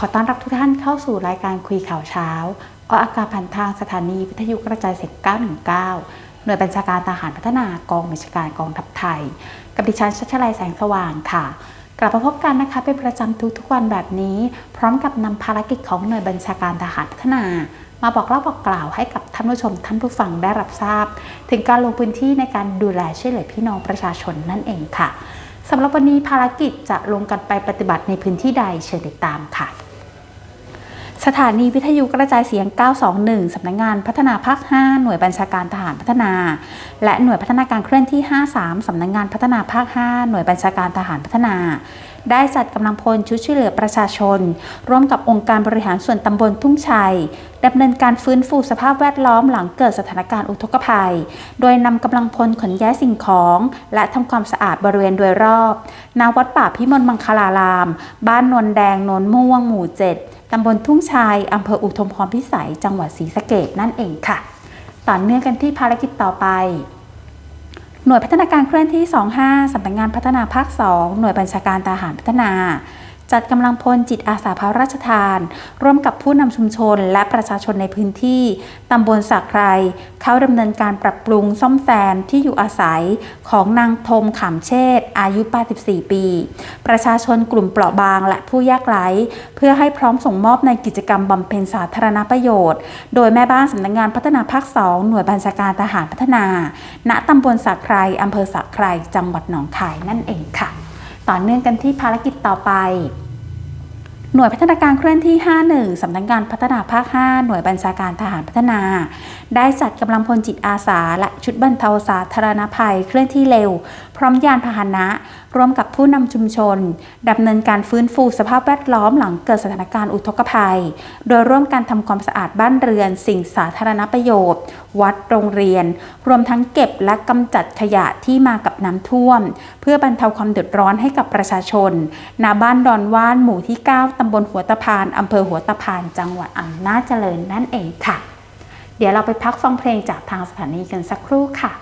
ขอต้อนรับทุกท่านเข้าสู่รายการคุยข่าวเช้าออกอากาศผ่านทางสถานีวิทยุกระจายเสียง 919 หน่วยบัญชาการทหารพัฒนากองบัญชาการกองทัพไทย กับดิฉันชัชลัยแสงสว่างค่ะ กลับมาพบกันนะคะเป็นประจำทุกๆวันแบบนี้ พร้อมกับนำภารกิจของหน่วยบัญชาการทหารพัฒนา มาบอกเล่าบอกกล่าวให้กับท่านผู้ชมท่านผู้ฟังได้รับทราบ ถึงการลงพื้นที่ในการดูแลช่วยเหลือพี่น้องประชาชนนั่นเองค่ะสำหรับวันนี้ภารกิจจะลงกันไปปฏิบัติในพื้นที่ใดเชิญติดตามค่ะ สถานีวิทยุกระจายเสียง 921 สำนักงงานพัฒนาภาค 5 หน่วยบัญชาการทหารพัฒนา และหน่วยพัฒนาการเคลื่อนที่ 53 สำนักงงานพัฒนาภาค 5 หน่วยบัญชาการทหารพัฒนา ได้จัดกำลังพลชุดช่วยเหลือประชาชน ร่วมกับองค์การบริหารส่วนตำบลทุ่งชัยดำเนินการฟื้นฟูสภาพแวดล้อมหลังเกิดสถานการณ์อุทกภัย โดยนำกำลังพลขนย้ายสิ่งของ และทำความสะอาดบริเวณโดยรอบนาวัดป่าพิมลมังคลาราม บ้านนนแดงนนม่วงหมู่7ตำบลทุ่งชัยอำเภออุทุมพรพิสัย จังหวัดศรีสะเกดนั่นเองค่ะ ต่อเนื่องกันที่ภารกิจต่อไป หน่วยพัฒนาการเคลื่อนที่ 25สำนักงงานพัฒนาภาค 2 หน่วยบัญชาการทหารพัฒนา จัดกำลังพลจิตอาสาพระราชทาน ร่วมกับผู้นำชุมชนและประชาชนในพื้นที่ตำบลสักไครเข้าดำเนินการปรับปรุงซ่อมแซมที่อยู่อาศัยของนางทมขำเชษอายุ 84 ปี ประชาชนกลุ่มเปราะบางและผู้ยากไร้เพื่อให้พร้อมส่งมอบในกิจกรรมบำเพ็ญสาธารณประโยชน์ โดยแม่บ้านสำนักงงานพัฒนาภาค 2 หน่วยบัญชาการทหารพัฒนา ณตำบลสักไครอำเภอสักไครจังหวัดหนองคายนั่นเองค่ะ ต่อเนื่องกันที่ภารกิจต่อไป หน่วยพัฒนาการเคลื่อนที่ 51 สำนักงงานพัฒนาภาค 5 หน่วยบัญชาการทหารพัฒนา ได้จัดกำลังพลจิตอาสา และชุดบรรเทาสาธารณภัยเคลื่อนที่เร็ว พร้อมยานพาหนะร่วมกับผู้นำชุมชนดำเนินการฟื้นฟูสภาพแวดล้อมหลังเกิดสถานการณ์อุทกภัย โดยร่วมกันทำความสะอาดบ้านเรือน สิ่งสาธารณประโยชน์ วัดโรงเรียน รวมทั้งเก็บและกำจัดขยะที่มากับน้ำท่วม เพื่อบรรเทาความเดือดร้อนให้กับประชาชนณบ้านดอนว่านหมู่ที่ 9ตำบลหัวตะพานอำเภอหัวตะพาน จังหวัดอำนาจเจริญนั่นเองค่ะ เดี๋ยวเราไปพักฟังเพลงจากทางสถานีกันสักครู่ค่ะ